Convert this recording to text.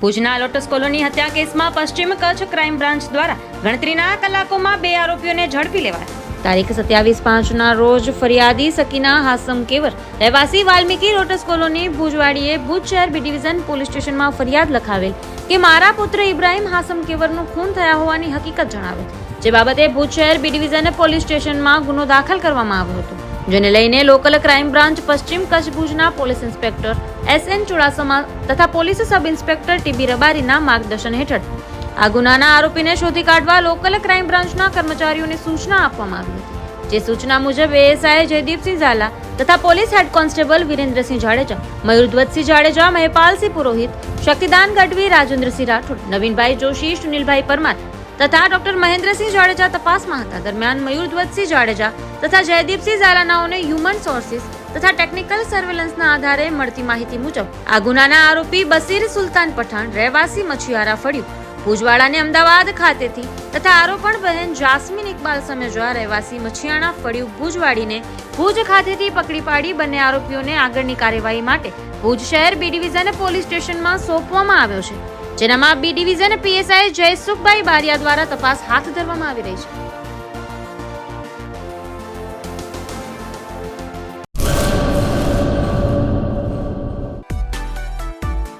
ભુજના lotus colony હત્યા કેસમાં પશ્ચિમ કચ્છ ક્રાઇમ બ્રાન્ચ દ્વારા ગણતરીના કલાકોમાં બે આરોપીઓને ઝડપી લેવાયા. તારીખ સત્યાવીસ પાંચના રોજ ફરિયાદી સકીના હાસમ કેવર રહેવાસી વાલ્મીકી લોટસ કોલોની ભુજવાડીએ ભુજ શહેર બી ડિવિઝન પોલીસ સ્ટેશનમાં ફરિયાદ લખાવેલ કે મારા પુત્ર ઇબ્રાહીમ હાસમ કેવરનું ખૂન થયા હોવાની હકીકત જણાવેલ જે બાબતે ભુજ શહેર બી ડિવિઝન પોલીસ સ્ટેશનમાં ગુનો દાખલ કરવામાં આવ્યો હતો. જેને લઈને લોકલ ક્રાઇમ બ્રાન્ચ પશ્ચિમ કચ્છ ભુજના police inspector S N Chudasama તથા પોલીસ સબ ઇન્સ્પેક્ટર ટીબી રબારીના માર્ગદર્શન હેઠળ આ ગુનાના આરોપીને શોધી કાઢવા લોકલ ક્રાઇમ બ્રાન્ચના કર્મચારીઓને સૂચના આપવામાં આવી હતી. જે સૂચના મુજબ એએસઆઈ જયદીપસિંહ ઝાલા તથા police head constable Virendrasinh Jadeja, Mayurdhvajsinh Jadeja, Mahepalsinh Purohit, Shaktidan Gadhvi, Rajendrasinh Rathod, Navinbhai Joshi, Sunilbhai Parmar તથા ડોક્ટર મહેન્દ્રસિંહ જાડેજા તપાસમાં હતા. દરમિયાન મયુરધ્વજસિંહ જાડેજા તથા જયદીપસિંહ ઝાલાનાઓને હ્યુમન સોર્સિસ તથા ટેકનિકલ સર્વેલન્સના આધારે મળતી માહિતી મુજબ, આ ગુનાના આરોપી બસીર સુલતાન પઠાણ રહેવાસી મછિયારા ફળ્યું. ભુજવાડાને અમદાવાદ ખાતેથી તથા આરોપણ બહેન જાસ્મીન ઇકબાલ સમેજવા રહેવાસી મછિયાણા ફળ્યું ભુજવાડીને ભુજ ખાતેથી પકડી પાડી બંને આરોપીઓને આગળની કાર્યવાહી માટે ભુજ શહેર બી ડિવિઝન પોલીસ સ્ટેશનમાં સોંપવામાં આવ્યો છે, જેનામાં B division PSI Jaysukhbhai Bariya દ્વારા તપાસ હાથ ધરવામાં આવી રહી છે.